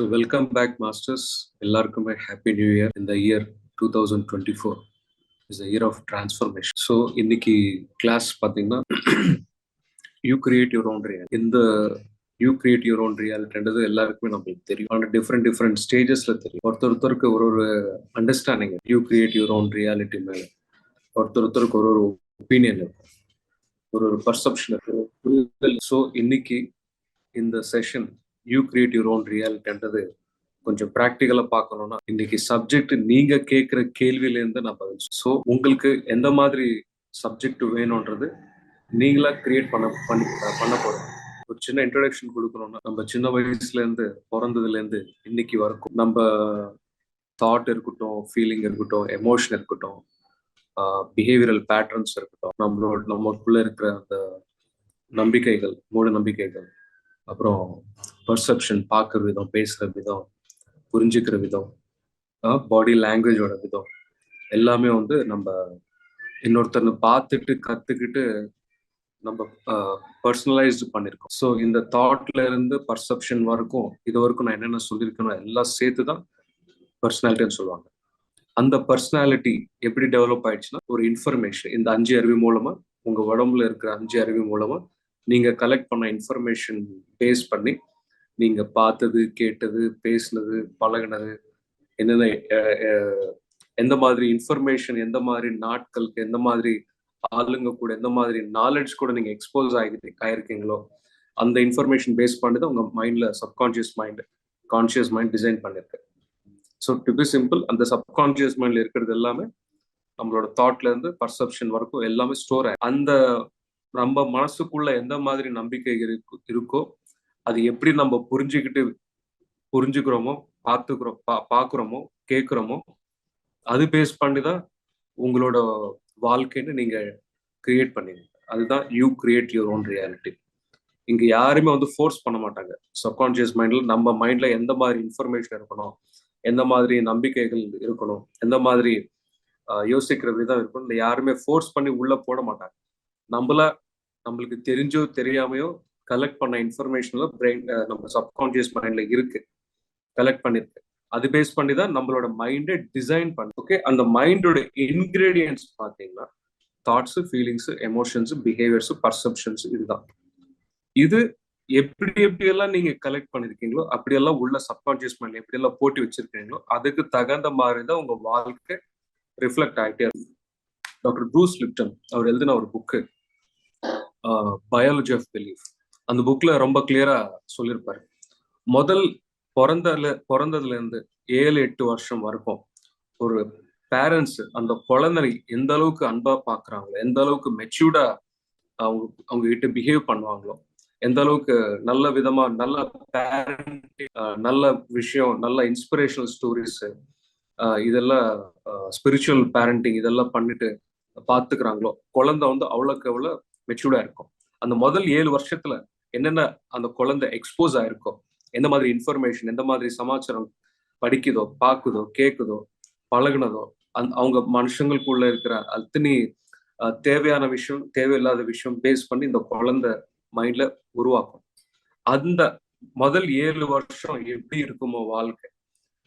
So welcome back masters எல்லாருக்குமே happy new year இந்த year two thousand twenty four is year of transformation so இன்னைக்கு class பார்த்தீங்கன்னா you create your own reality இந்த you create your own ரியாலிட்டின்றது எல்லாருக்குமே நம்மளுக்கு தெரியும். ஆனால் டிஃப்ரெண்ட் டிஃப்ரெண்ட் ஸ்டேஜஸ்ல தெரியும். ஒருத்தர் ஒருத்தருக்கு ஒரு ஒரு understanding you create your own reality மேலே. ஒருத்தர் ஒருத்தருக்கு ஒரு ஒரு ஒப்பீனியன் இருக்கும். ஒரு ஒரு பர்செப்ஷன் இருக்கு ஸோ இன்னைக்கு இந்த session you create your own ரியாலிட்டின்றது கொஞ்சம் ப்ராக்டிக்கலா பார்க்கணும்னா இன்னைக்கு சப்ஜெக்ட் நீங்க கேட்குற கேள்வியிலேருந்து நான் பதில் ஸோ உங்களுக்கு எந்த மாதிரி சப்ஜெக்ட் வேணும்ன்றது நீங்களா கிரியேட் பண்ண பண்ணி பண்ண போறோம் ஒரு சின்ன இன்ட்ரடக்ஷன் கொடுக்கணும்னா நம்ம சின்ன வயசுல இருந்து பிறந்ததுல இருந்து இன்னைக்கு வரைக்கும் நம்ம தாட் இருக்கட்டும் ஃபீலிங் இருக்கட்டும் எமோஷன் இருக்கட்டும் பிஹேவியரல் பேட்டர்ன்ஸ் இருக்கட்டும் நம்மளோட நமக்குள்ள இருக்கிற அந்த நம்பிக்கைகள் மூட நம்பிக்கைகள் அப்புறம் பர்செப்ஷன் பார்க்குற விதம் பேசுகிற விதம் புரிஞ்சுக்கிற விதம் பாடி லாங்குவேஜோட விதம் எல்லாமே வந்து நம்ம இன்னொருத்தனை பார்த்துட்டு கற்றுக்கிட்டு நம்ம பர்சனலைஸ்டு பண்ணியிருக்கோம் ஸோ இந்த தாட்ல இருந்து பர்செப்ஷன் வரைக்கும் இது வரைக்கும் நான் என்னென்ன சொல்லியிருக்கேனோ எல்லாம் சேர்த்து தான் பர்சனாலிட்டின்னு சொல்லுவாங்க. அந்த பர்சனாலிட்டி எப்படி டெவலப் ஆயிடுச்சுன்னா ஒரு இன்ஃபர்மேஷன் இந்த அஞ்சு அருவி மூலமா உங்க உடம்புல இருக்கிற அஞ்சு அருவி மூலமா நீங்க கலெக்ட் பண்ண இன்ஃபர்மேஷன் பேஸ் பண்ணி நீங்க பார்த்தது கேட்டது பேசினது பழகினது என்னென்ன எந்த மாதிரி இன்ஃபர்மேஷன் எந்த மாதிரி நாட்களுக்கு எந்த மாதிரி ஆளுங்க கூட எந்த மாதிரி நாலேஜ் கூட நீங்க எக்ஸ்போஸ் ஆகி ஆயிருக்கீங்களோ அந்த இன்ஃபர்மேஷன் பேஸ் பண்ணி தான் உங்க மைண்ட்ல subconscious mind conscious mind design பண்ணிருக்கு. ஸோ டு பி சிம்பிள் அந்த சப்கான்சியஸ் மைண்ட்ல இருக்கிறது எல்லாமே நம்மளோட தாட்ல இருந்து பர்செப்ஷன் வரைக்கும் எல்லாமே ஸ்டோர் ஆகும் அந்த நம்ம மனசுக்குள்ள எந்த மாதிரி நம்பிக்கை இருக்கோ அது எப்படி நம்ம புரிஞ்சுக்கிட்டு புரிஞ்சுக்கிறோமோ பார்த்துக்கிறோம் பா பார்க்குறோமோ கேட்குறோமோ அது பேஸ் பண்ணி தான் உங்களோட வாழ்க்கைன்னு நீங்கள் கிரியேட் பண்ணீங்க. அதுதான் you create your own reality இங்கே யாருமே வந்து ஃபோர்ஸ் பண்ண மாட்டாங்க. சப்கான்ஷியஸ் மைண்டில் நம்ம மைண்டில் எந்த மாதிரி இன்ஃபர்மேஷன் இருக்கணும் எந்த மாதிரி நம்பிக்கைகள் இருக்கணும் எந்த மாதிரி யோசிக்கிற விதம் இருக்கணும் யாருமே ஃபோர்ஸ் பண்ணி உள்ளே போட மாட்டாங்க. நம்மள நம்மளுக்கு தெரிஞ்சோ தெரியாமையோ கலெக்ட் பண்ண இன்ஃபர்மேஷன்ல பிரெயின் நம்ம சப்கான்சியஸ் மைண்ட்ல இருக்கு. கலெக்ட் பண்ணிருக்கு. அது பேஸ் பண்ணி தான் நம்மளோட மைண்டை டிசைன் பண்ண. ஓகே அந்த மைண்டோட இன்கிரீடியன்ஸ் பார்த்தீங்கன்னா thoughts feelings emotions behaviours perceptions இதுதான். இது எப்படி எப்படி எல்லாம் நீங்க கலெக்ட் பண்ணிருக்கீங்களோ அப்படியெல்லாம் உள்ள சப்கான்சியஸ் மைண்ட்ல எப்படி எல்லாம் போட்டி வச்சிருக்கீங்களோ அதுக்கு தகுந்த மாதிரி தான் உங்க வாழ்க்கை ரிஃப்ளெக்ட் ஆகிட்டே இருக்கும் டாக்டர் ப்ரூஸ் லிப்டன் அவர் எழுதின ஒரு புக்கு பயாலஜி ஆஃப் பிலீஃப் அந்த புக்ல ரொம்ப கிளியரா சொல்லியிருப்பாரு முதல் பிறந்ததுல பிறந்ததுல இருந்து ஏழு எட்டு வருஷம் வரைக்கும் ஒரு பேரண்ட்ஸ் அந்த குழந்தை எந்த அளவுக்கு அன்பா பாக்குறாங்களோ எந்த அளவுக்கு மெச்சூர்டா அவங்க அவங்க கிட்ட பிஹேவ் பண்ணுவாங்களோ எந்த அளவுக்கு நல்ல விதமா நல்ல பேரண்ட் நல்ல விஷயம் நல்ல இன்ஸ்பிரேஷனல் ஸ்டோரிஸ் இதெல்லாம் ஸ்பிரிச்சுவல் பேரண்டிங் இதெல்லாம் பண்ணிட்டு பாத்துக்கிறாங்களோ குழந்தை வந்து அவ்வளோக்கு அவ்வளோ மெச்சூர்டா இருக்கும். அந்த முதல் ஏழு வருஷத்துல என்னென்ன அந்த குழந்தை எக்ஸ்போஸ் ஆயிருக்கோ எந்த மாதிரி இன்ஃபர்மேஷன் எந்த மாதிரி சமாச்சாரம் படிக்குதோ பார்க்குதோ கேட்குதோ பழகுனதோ அந் அவங்க மனுஷங்களுக்குள்ள இருக்கிற அத்தனை தேவையான விஷயம் தேவையில்லாத விஷயம் பேஸ் பண்ணி இந்த குழந்தை மைண்ட்ல உருவாக்கும். அந்த முதல் ஏழு வருஷம் எப்படி இருக்குமோ வாழ்க்கை?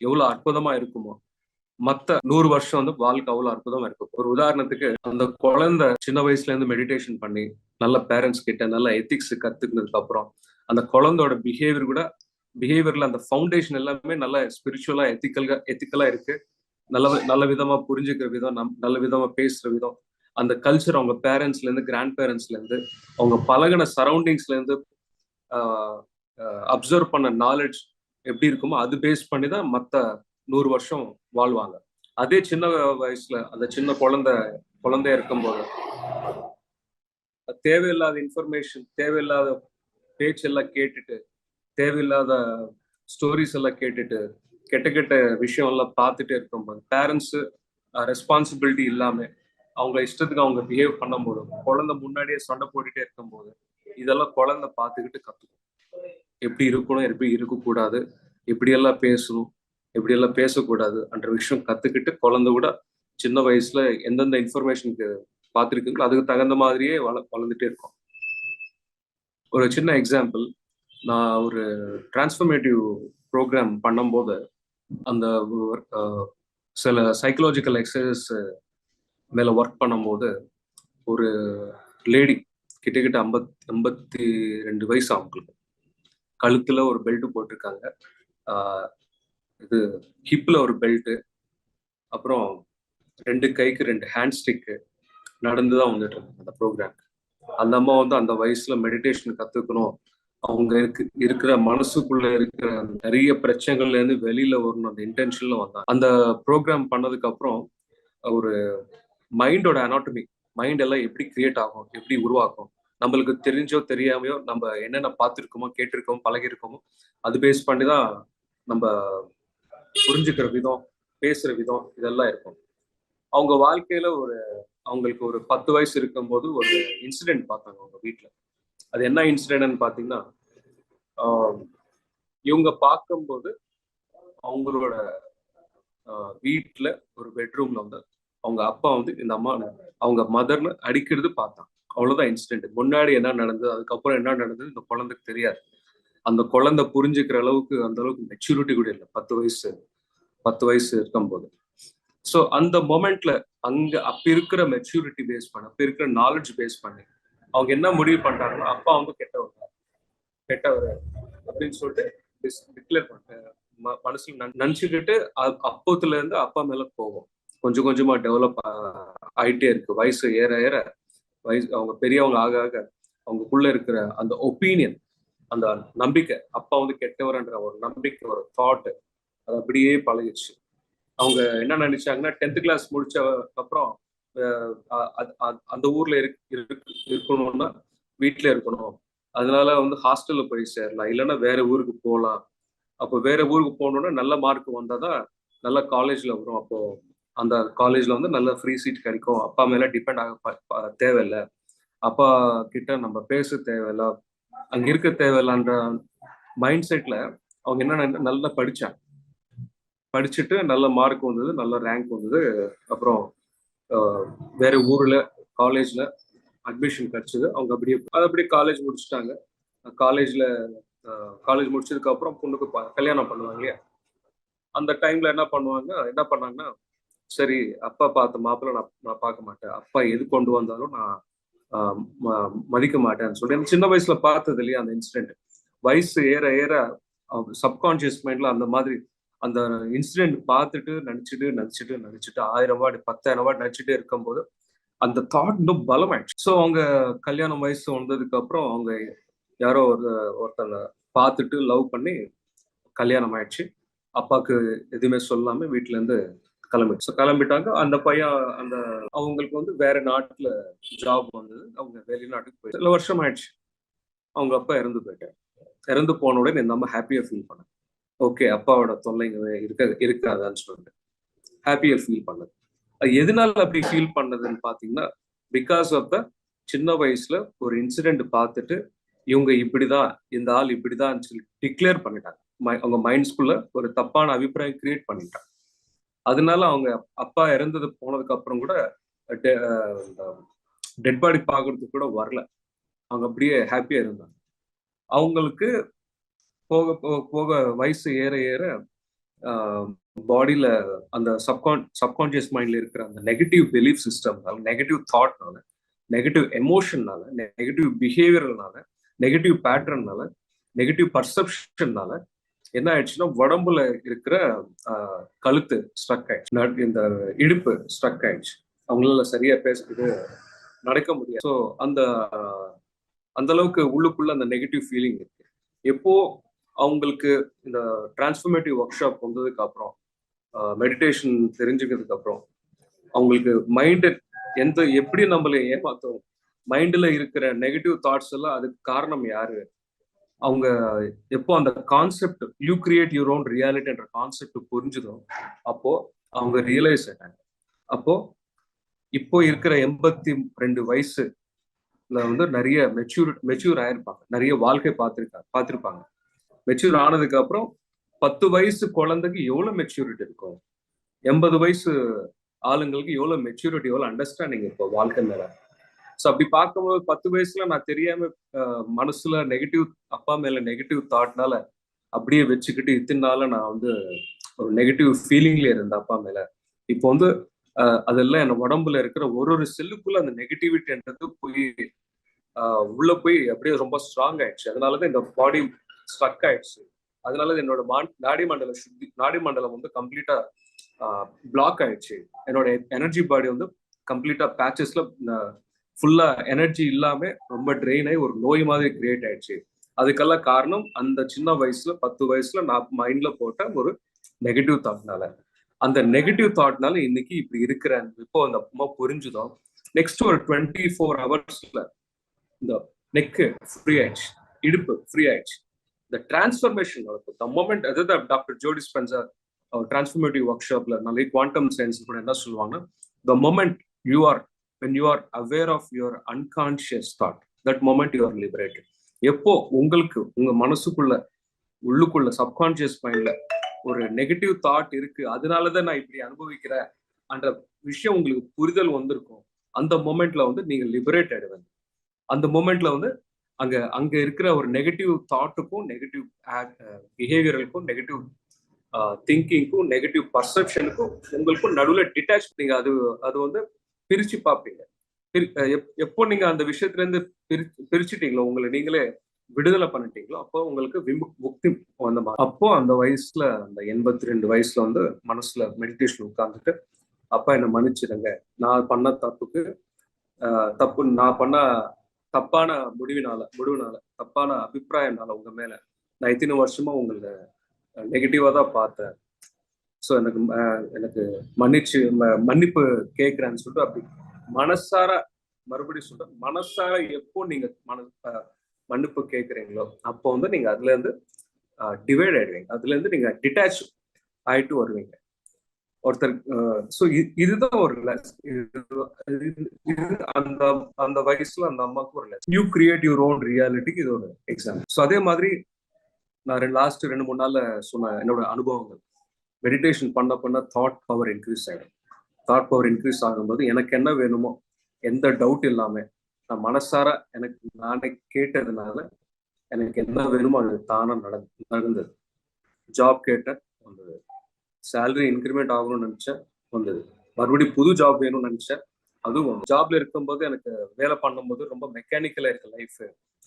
எவ்வளவு அற்புதமா இருக்குமோ? மத்த நூறு வருஷம் வந்து வாழ்க்கை அவ்வளவு அற்புதமா இருக்கும். ஒரு உதாரணத்துக்கு அந்த குழந்தை சின்ன வயசுல இருந்து மெடிடேஷன் பண்ணி நல்ல பேரண்ட்ஸ் கிட்ட நல்ல எத்திக்ஸ் கத்துக்கினதுக்கு அப்புறம் அந்த குழந்தையோட பிஹேவியர் கூட பிஹேவியர்ல அந்த ஃபவுண்டேஷன் எல்லாமே நல்ல ஸ்பிரிச்சுவலா எத்திக்கல்கா எத்திக்கலா இருக்கு. நல்ல நல்ல விதமா புரிஞ்சுக்கிற விதம் நம் நல்ல விதமா பேசுற விதம். அந்த கல்ச்சர் அவங்க பேரண்ட்ஸ்ல இருந்து கிராண்ட் பேரண்ட்ஸ்ல இருந்து அவங்க பழகின சரௌண்டிங்ஸ்ல இருந்து அப்சர்வ் பண்ண நாலேஜ் எப்படி இருக்குமோ அது பேஸ் பண்ணி தான் மற்ற நூறு வருஷம் வாழ்வாங்க. அதே சின்ன வயசுல அந்த சின்ன குழந்தை குழந்தைய இருக்கும்போது தேவையில்லாத இன்ஃபர்மேஷன் தேவையில்லாத பேச்சு எல்லாம் கேட்டுட்டு தேவையில்லாத ஸ்டோரிஸ் எல்லாம் கேட்டுட்டு கெட்ட கெட்ட விஷயம் எல்லாம் பார்த்துட்டே இருக்கும்போது பேரண்ட்ஸ் ரெஸ்பான்சிபிலிட்டி இல்லாம அவங்க இஷ்டத்துக்கு அவங்க பிஹேவ் பண்ணும்போது குழந்தை முன்னாடியே சண்டை போட்டுட்டே இருக்கும்போது இதெல்லாம் குழந்தை பார்த்துக்கிட்டு கத்துக்கும். எப்படி இருக்கணும் எப்படி இருக்கக்கூடாது எப்படியெல்லாம் பேசணும் எப்படியெல்லாம் பேசக்கூடாது என்ற விஷயம் கத்துக்கிட்டு குழந்தை கூட சின்ன வயசுல எந்தெந்த இன்ஃபர்மேஷனுக்கு பார்த்துருக்குங்களோ அதுக்கு தகுந்த மாதிரியே வள வளர்ந்துட்டே இருக்கும். ஒரு சின்ன எக்ஸாம்பிள் நான் ஒரு டிரான்ஸ்ஃபர்மேட்டிவ் ப்ரோக்ராம் பண்ணும்போது அந்த சில சைக்கலாஜிக்கல் எக்ஸசைஸ் மேல ஒர்க் பண்ணும்போது ஒரு லேடி கிட்டக்கிட்ட ஐம்பத் எண்பத்தி ரெண்டு வயசு அவங்களுக்கு கழுத்துல ஒரு பெல்ட் போட்டிருக்காங்க. இது ஹிப்ல ஒரு பெல்ட் அப்புறம் ரெண்டு கைக்கு ரெண்டு ஹேண்ட் ஸ்டிக்கு நடந்து தான் வந்துட்டு இருந்தாங்க அந்த ப்ரோக்ராம் அந்த அம்மா வந்து அந்த வயசுல மெடிடேஷன் கத்துக்கணும். அவங்க இருக்கு இருக்கிற மனசுக்குள்ள இருக்கிற நிறைய பிரச்சனைகள்ல இருந்து வெளியில வரணும். அந்த இன்டென்ஷன்ல வந்தாங்க அந்த ப்ரோக்ராம் பண்ணதுக்கு அப்புறம் ஒரு மைண்டோட அனாட்டமி மைண்ட் எல்லாம் எப்படி கிரியேட் ஆகும் எப்படி உருவாக்கும் நம்மளுக்கு தெரிஞ்சோ தெரியாமையோ நம்ம என்னென்ன பார்த்துருக்கோமோ கேட்டிருக்கோமோ பழகிருக்கோமோ அது பேஸ் பண்ணி தான் நம்ம புரிஞ்சுக்கிற விதம் பேசுற விதம் இதெல்லாம் இருக்கும். அவங்க வாழ்க்கையில ஒரு அவங்களுக்கு ஒரு பத்து வயசு இருக்கும்போது ஒரு இன்சிடென்ட் பார்த்தாங்க அவங்க வீட்டுல அது என்ன இன்சிடென்ட்னு பாத்தீங்கன்னா ஆஹ் இவங்க பார்க்கும்போது அவங்களோட ஆஹ் ஒரு பெட்ரூம்ல வந்து அவங்க அப்பா வந்து இந்த அம்மா அவங்க மதர்னு அடிக்கிறது பார்த்தாங்க அவ்வளவுதான் இன்சிடென்ட் முன்னாடி என்ன நடந்தது அதுக்கப்புறம் என்ன நடந்தது இந்த குழந்தைக்கு தெரியாது. அந்த குழந்தை புரிஞ்சுக்கிற அளவுக்கு அந்த அளவுக்கு மெச்சூரிட்டி கூட இல்லை. பத்து வயசு பத்து வயசு இருக்கும்போது. ஸோ அந்த மொமெண்ட்ல அங்க அப்ப இருக்கிற மெச்சூரிட்டி பேஸ் பண்ண அப்ப இருக்கிற நாலேஜ் பேஸ் பண்ணி. அவங்க என்ன முடிவு பண்றாங்களோ அப்பா அவங்க கெட்டவங்க. கெட்டவர் அப்படின்னு சொல்லிட்டு டிக்ளேர் பண்ண. மனசுல நினைச்சுக்கிட்டு அப்போத்துல இருந்து அப்பா மேல போவோம் கொஞ்சம் கொஞ்சமா டெவலப் ஆயிட்டே இருக்கு. வயசு ஏற ஏற வயசு அவங்க பெரியவங்க ஆக ஆக அவங்களுக்குள்ள இருக்கிற அந்த ஒப்பீனியன் அந்த நம்பிக்கை அப்பா வந்து கெட்டவர்ன்ற ஒரு நம்பிக்கை ஒரு தாட் அது அப்படியே பழகிடுச்சு. அவங்க என்ன நினைச்சாங்கன்னா டென்த் கிளாஸ் முடிச்ச அப்புறம் அஹ் அ- அந்த ஊர்ல இருக்- இருக்கணும்னா வீட்ல இருக்கணும். அதனால வந்து ஹாஸ்டல்ல போய் சேரலாம். இல்லைன்னா வேற ஊருக்கு போகலாம். அப்போ வேற ஊருக்கு போகணுன்னா நல்ல மார்க் வந்தாதான் நல்ல காலேஜ்ல வரும். அப்போ அந்த காலேஜ்ல வந்து நல்ல ஃப்ரீ சீட் கிடைக்கும். அப்பா மேல டிபெண்ட் ஆக தேவையில்ல. அப்பா கிட்ட நம்ம பேச தேவையில்ல. அங்க இருக்க தேவையில்லன்ற மைண்ட் செட்ல அவங்க என்ன நல்லா படிச்சாங்க. படிச்சுட்டு நல்ல மார்க் வந்தது நல்ல ரேங்க் வந்தது. அப்புறம் ஆஹ், வேற ஊர்ல காலேஜ்ல அட்மிஷன் கிடைச்சது. அவங்க அப்படியே அது அப்படியே காலேஜ் முடிச்சுட்டாங்க. காலேஜ்ல காலேஜ் முடிச்சதுக்கு அப்புறம் பொண்ணுக்கு கல்யாணம் பண்ணுவாங்க இல்லையா? அந்த டைம்ல என்ன பண்ணுவாங்க? என்ன பண்ணாங்கன்னா சரி அப்பா பார்த்த மாப்பிள்ள நான் நான் பார்க்க மாட்டேன். அப்பா எது கொண்டு வந்தாலும் நான் மதிக்க மாட்டேன்னு சொல்லி சின்ன வயசுல பார்த்தது இல்லையா அந்த இன்சிடென்ட் வயசு ஏற ஏற சப்கான்சியஸ் மைண்ட்ல அந்த மாதிரி அந்த இன்சிடென்ட் பார்த்துட்டு நினைச்சிட்டு நினைச்சிட்டு நினைச்சிட்டு ஆயிரம் வாட் பத்தாயிரம் வாட் நினைச்சிட்டே இருக்கும்போது அந்த தாட் இன்னும் பலமாயிடுச்சு. ஸோ அவங்க கல்யாணம் வயசு வந்ததுக்கு அப்புறம் அவங்க யாரோ ஒரு ஒருத்தங்க பார்த்துட்டு லவ் பண்ணி கல்யாணம் ஆயிடுச்சு. அப்பாவுக்கு எதுவுமே சொல்லாம வீட்டுல இருந்து கிளம்பிட்டு. ஸோ கிளம்பிட்டாங்க. அந்த பையன் அந்த அவங்களுக்கு வந்து வேற நாட்டுல ஜாப் வந்தது. அவங்க வெளிநாட்டுக்கு போய் சில வருஷம் ஆயிடுச்சு. அவங்க அப்பா இறந்து போயிட்டாரு. இறந்து போன உடனே இந்த அம்மா ஹாப்பியா ஃபீல் பண்ணேன் ஓகே அப்பாவோட தொல்லைங்க இருக்க இருக்காதான்னு சொல்லிட்டு. ஹாப்பியா ஃபீல் பண்ணது. அது எதனால அப்படி ஃபீல் பண்ணதுன்னு பாத்தீங்கன்னா பிகாஸ் ஆஃப் த சின்ன வயசுல ஒரு இன்சிடென்ட் பார்த்துட்டு இவங்க இப்படிதான் இந்த ஆள் இப்படிதான் சொல்லி டிக்ளேர் பண்ணிட்டாங்க. அவங்க மைண்ட்ஸ்குள்ள ஒரு தப்பான அபிப்பிராயம் கிரியேட் பண்ணிட்டாங்க. அதனால அவங்க அப்பா இறந்தது போனதுக்கு அப்புறம் கூட டெட் பாடி பார்க்கறதுக்கு கூட வரல. அவங்க அப்படியே ஹாப்பியா இருந்தாங்க. அவங்களுக்கு போக போக போக வயசு ஏற ஏற பாடியில அந்த சப்கான் சப்கான்சியஸ் மைண்ட்ல இருக்கிற அந்த நெகட்டிவ் பிலீஃப் சிஸ்டம்னால நெகட்டிவ் தாட்னால நெகட்டிவ் எமோஷன்னால நெகட்டிவ் பிஹேவியர்னால நெகட்டிவ் பேட்டர்னால நெகட்டிவ் பர்செப்ஷன்னால என்ன ஆயிடுச்சுன்னா உடம்புல இருக்கிற கழுத்து ஸ்ட்ரக் ஆயிடுச்சு. இந்த இடுப்பு ஸ்ட்ரக் ஆயிடுச்சு. அவங்களால சரியா பேசுறது நடக்க முடியாது. ஸோ அந்த அந்த அளவுக்கு உள்ளுக்குள்ள அந்த நெகட்டிவ் ஃபீலிங் இருக்கு. எப்போ அவங்களுக்கு இந்த டிரான்ஸ்ஃபர்மேட்டிவ் ஒர்க் ஷாப் வந்ததுக்கு அப்புறம் மெடிடேஷன் தெரிஞ்சுக்கிறதுக்கு அப்புறம் அவங்களுக்கு மைண்ட் எந்த எப்படி நம்மளை ஏமாத்தோம் மைண்ட்ல இருக்கிற நெகட்டிவ் தாட்ஸ் எல்லாம் அதுக்கு காரணம் யாரு? அவங்க எப்போ அந்த concept you create your own ரியாலிட்டின்ற concept புரிஞ்சுதோ அப்போ அவங்க ரியலைஸ் ஆயிட்டாங்க. அப்போ இப்போ இருக்கிற எண்பத்தி ரெண்டு வயசு வந்து நிறைய மெச்சூர் மெச்சூர் ஆயிருப்பாங்க. நிறைய வாழ்க்கை பார்த்துருக்காங்க பார்த்துருப்பாங்க. மெச்சூர் ஆனதுக்கு அப்புறம் பத்து வயசு குழந்தைக்கு எவ்வளவு மெச்சூரிட்டி இருக்கும் எண்பது வயசு ஆளுங்களுக்கு எவ்வளவு மெச்சூரிட்டி எவ்வளவு அண்டர்ஸ்டாண்டிங் இப்போ வாழ்க்கை மேல. ஸோ அப்படி பார்க்கும்போது பத்து வயசுல நான் தெரியாம மனசுல நெகட்டிவ் அப்பா மேல நெகட்டிவ் தாட்னால அப்படியே வச்சுக்கிட்டு இத்தனை நாள நான் வந்து ஒரு நெகட்டிவ் ஃபீலிங்ல இருந்தேன் அப்பா மேல. இப்போ வந்து அதெல்லாம் என் உடம்புல இருக்கிற ஒரு ஒரு செல்லுக்குள்ள அந்த நெகட்டிவிட்டின்றது போய் ஆஹ், உள்ள போய் அப்படியே ரொம்ப ஸ்ட்ராங் ஆயிடுச்சு. அதனாலதான் இந்த பாடி ஸ்ட்ரக் ஆயிடுச்சு. அதனால என்னோட நாடி மண்டலம் சுத்தி நாடி மண்டலம் வந்து கம்ப்ளீட்டா பிளாக் ஆயிடுச்சு. என்னோட எனர்ஜி பாடி வந்து கம்ப்ளீட்டா பேச்சஸ்ல ஃபுல்லா எனர்ஜி இல்லாம ரொம்ப ட்ரெயின் ஆகி ஒரு நோய் மாதிரி கிரியேட் ஆயிடுச்சு. அதுக்கெல்லாம் காரணம் அந்த சின்ன வயசுல பத்து வயசுல நான் மைண்ட்ல போட்ட ஒரு நெகட்டிவ் தாட்னால அந்த நெகட்டிவ் தாட்னால இன்னைக்கு இப்படி இருக்கிறேன். இப்போ அந்த அம்மா புரிஞ்சுதான் நெக்ஸ்ட் ஒரு டுவெண்ட்டி ஃபோர் ஹவர்ஸ்ல இந்த நெக்கு ஃப்ரீ ஆயிடுச்சு. இடுப்பு ஃப்ரீ ஆயிடுச்சு. இந்த டிரான்ஸ்ஃபர்மேஷன் நடக்கும். த மொமெண்ட் அதாவது டாக்டர் ஜோடி ஸ்பென்சர் டிரான்ஸ்ஃபர்மேட்டிவ் ஒர்க் ஷாப்ல நல்ல குவாண்டம் சயின்ஸ் கூட என்ன சொல்லுவாங்கன்னா the moment you are when you are aware of your unconscious thought that moment you are liberated எப்போ உங்களுக்கு உங்க மனசுக்குள்ள உள்ளுக்குள்ள சப்கான்சியஸ் மைண்ட்ல ஒரு நெகட்டிவ் தாட் இருக்கு அதனாலதான் நான் இப்படி அனுபவிக்கிறேன் அந்த விஷயம் உங்களுக்கு புரிதல் வந்திருக்கும். அந்த மொமெண்ட்ல வந்து நீங்க லிபரேட் ஆயிடுவீங்க அந்த மொமெண்ட்ல வந்து அங்க அங்க இருக்கிற ஒரு நெகட்டிவ் தாட்டுக்கும் நெகட்டிவ் பிஹேவியர்களுக்கும் நெகட்டிவ் திங்கிங்க்கும் நெகட்டிவ் பர்செப்ஷனுக்கும் உங்களுக்கும் நடுவில் டிட்டாச் நீங்க அது அது வந்து பிரிச்சு பார்ப்பீங்க பிரி- எப்போ நீங்க அந்த விஷயத்துல இருந்து பிரி பிரிச்சுட்டீங்களோ உங்களை நீங்களே விடுதலை பண்ணிட்டீங்களோ அப்போ உங்களுக்கு விமு- முக்தி அந்த அப்போ அந்த வயசுல அந்த எண்பத்தி ரெண்டு வயசுல வந்து மனசுல மெடிடேஷன் உட்கார்ந்துட்டு அப்பா என்னை மன்னிச்சிடுங்க. நான் பண்ண தப்புக்கு ஆஹ் தப்பு நான் பண்ண தப்பான முடிவினால முடிவுனால தப்பான அபிப்பிராயம்னால உங்க மேல நான் இத்தனை வருஷமா உங்களை நெகட்டிவா தான் பார்த்தேன். ஸோ எனக்கு எனக்கு மன்னிச்சு மன்னிப்பு கேட்குறேன்னு சொல்லிட்டு அப்படி மனசார மறுபடியும் சொல்றேன். மனசார எப்போ நீங்க மன மன்னிப்பு கேட்குறீங்களோ அப்போ வந்து நீங்க அதுல இருந்து டிவைட் ஆயிடுவீங்க. அதுல இருந்து நீங்க டிட்டாச் ஆயிட்டு வருவீங்க. ஒருத்தர் ஸோ இதுதான் ஒரு இது- அந்த அந்த வயசுல அந்த அம்மாவுக்கு ஒரு யூ கிரியேட் யுவர் ஓன் ரியாலிட்டிக்கு இது ஒரு எக்ஸாம்பிள் ஸோ அதே மாதிரி நான் லாஸ்ட் ரெண்டு மூணு நாள்ல சொன்ன என்னோட அனுபவங்கள். மெடிடேஷன் பண்ண பண்ண தாட் பவர் இன்க்ரீஸ் ஆகிடும் தாட் பவர் இன்க்ரீஸ் ஆகும்போது எனக்கு என்ன வேணுமோ எந்த டவுட் இல்லாமல் நான் மனசார எனக்கு நானே கேட்டதுனால எனக்கு என்ன வேணுமோ அது தானாக நட நடந்தது. ஜாப் கேட்டேன் வந்தது. சேலரி இன்க்ரிமெண்ட் ஆகணும்னு நினச்சேன் வந்தது. மறுபடியும் புது ஜாப் வேணும்னு நினச்சேன் அதுவும் ஜாப்ல இருக்கும்போது எனக்கு வேலை பண்ணும்போது ரொம்ப மெக்கானிக்கலா இருக்கு லைஃப்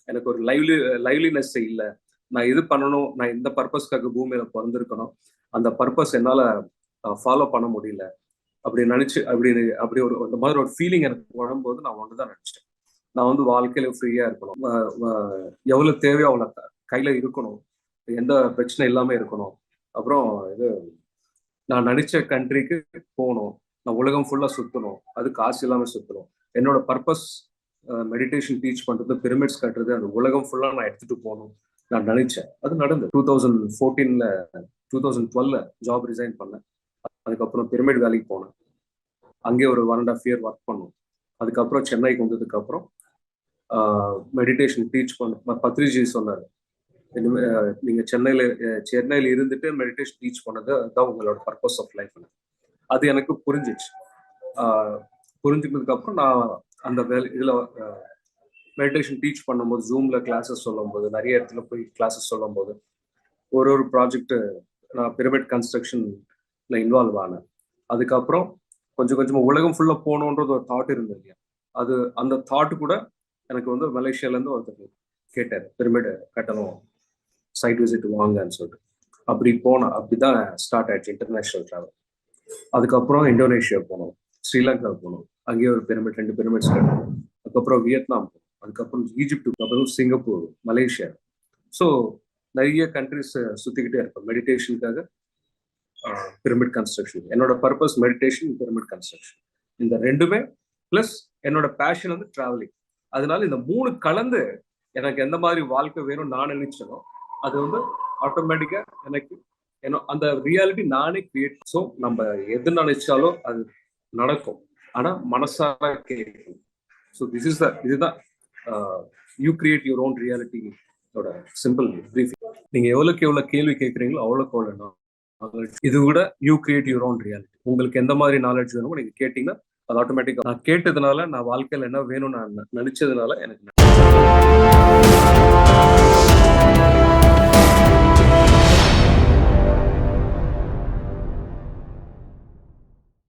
எனக்கு ஒரு லைவ்லி லைவ்லினஸ் இல்லை. நான் இது பண்ணணும் நான் இந்த பர்பஸ்க்காக பூமியில பிறந்திருக்கணும். அந்த பர்பஸ் என்னால ஃபாலோ பண்ண முடியல. அப்படி நினைச்சு அப்படி அப்படி ஒரு அந்த மாதிரி ஒரு ஃபீலிங் எனக்கு வரும்போது நான் ஒன்றுதான் நினச்சிட்டேன். நான் வந்து வாழ்க்கையில ஃப்ரீயா இருக்கணும். எவ்வளோ எவ்வளவு தேவையோ அவ்வளோ கையில் கையில இருக்கணும். எந்த பிரச்சனை இல்லாம இருக்கணும். அப்புறம் இது நான் நடிச்ச கண்ட்ரிக்கு போகணும். நான் உலகம் ஃபுல்லா சுத்தணும். அது காசு இல்லாம சுற்றணும் என்னோட பர்பஸ் மெடிடேஷன் டீச் பண்றது பிரமிட்ஸ் கட்டுறது அந்த உலகம் ஃபுல்லா நான் எடுத்துட்டு போகணும். நான் நினைச்சேன். அது நடந்தது. டூ தௌசண்ட் ஃபோர்டீன்ல டூ தௌசண்ட் டுவெல்ல ஜாப் ரிசைன் பண்ணேன். அதுக்கப்புறம் பிரமிட் வேலைக்கு போனேன். அங்கே ஒரு one and half year work பண்ணோம். அதுக்கப்புறம் சென்னைக்கு வந்ததுக்கு அப்புறம் மெடிடேஷன் டீச் பண்ண பத்ரிஜி சொன்னார். இனிமே நீங்க சென்னையில சென்னையில இருந்துட்டு மெடிடேஷன் டீச் பண்ணது அதுதான் உங்களோட பர்பஸ் ஆஃப் லைஃப் அது எனக்கு புரிஞ்சிச்சு. புரிஞ்சுக்கிறதுக்கு அப்புறம் நான் அந்த வேலை இதுல மெடிடேஷன் டீச் பண்ணும்போது ஜூம்ல கிளாஸஸ் சொல்லும்போது நிறைய இடத்துல போய் கிளாஸஸ் சொல்லும்போது ஒரு ஒரு ப்ராஜெக்ட்டு நான் பிரமிட் கன்ஸ்ட்ரக்ஷன்ல இன்வால்வ் ஆனேன். அதுக்கப்புறம் கொஞ்சம் கொஞ்சமா உலகம் ஃபுல்லா போகணுன்றது ஒரு தாட் இருந்தது இல்லையா? அது அந்த தாட் கூட எனக்கு வந்து மலேசியாலேருந்து ஒருத்தர் கேட்டார் பிரமிட் கட்டணும் சைட் விசிட் வாங்கன்னு சொல்லிட்டு. அப்படி போனோம் அப்படிதான் ஸ்டார்ட் ஆயிடுச்சு இன்டர்நேஷனல் டிராவல் அதுக்கப்புறம் இந்தோனேஷியா போனோம் ஸ்ரீலங்கா போனோம். அங்கேயே ஒரு பிரமிட் ரெண்டு பிரமிட்ஸ் கட்டணும் அதுக்கப்புறம் வியட்நாம் அதுக்கப்புறம் ஈஜிப்டுக்கு அப்புறம் சிங்கப்பூர் மலேசியா. ஸோ நிறைய கண்ட்ரிஸ் சுத்திக்கிட்டே இருப்பேன் மெடிடேஷனுக்காக பிரமிட் கன்ஸ்ட்ரக்ஷன் என்னோட பர்பஸ் மெடிடேஷன் பிரமிட் கன்ஸ்ட்ரக்ஷன் இந்த ரெண்டுமே ப்ளஸ் என்னோட பேஷன் வந்து டிராவலிங் அதனால இந்த மூணு கலந்து எனக்கு எந்த மாதிரி வாழ்க்கை வேணும் நான் நினைச்சனோ அது வந்து ஆட்டோமேட்டிக்கா எனக்கு என்ன அந்த ரியாலிட்டி நானே கிரியேட் ஸோ நம்ம எது நினைச்சாலும் அது நடக்கும். ஆனா மனசார கேட்கும். ஸோ திஸ் இஸ் த இதுதான் யூ கிரியேட் யுவர் ஓன் ரியாலிட்டியோட சிம்பிள் ப்ரீஃபிங் நீங்கள் எவ்வளோக்கு எவ்வளவு கேள்வி கேட்குறீங்களோ அவ்வளோக்கு அவ்வளோ இது கூட you create your own reality உங்களுக்கு எந்த மாதிரி நாலேஜ் வேணுமோ நீங்க கேட்டீங்கன்னா அது ஆட்டோமேட்டிக்காக நான் கேட்டதுனால நான் வாழ்க்கையில என்ன வேணும்னு நான் நினச்சதுனால எனக்கு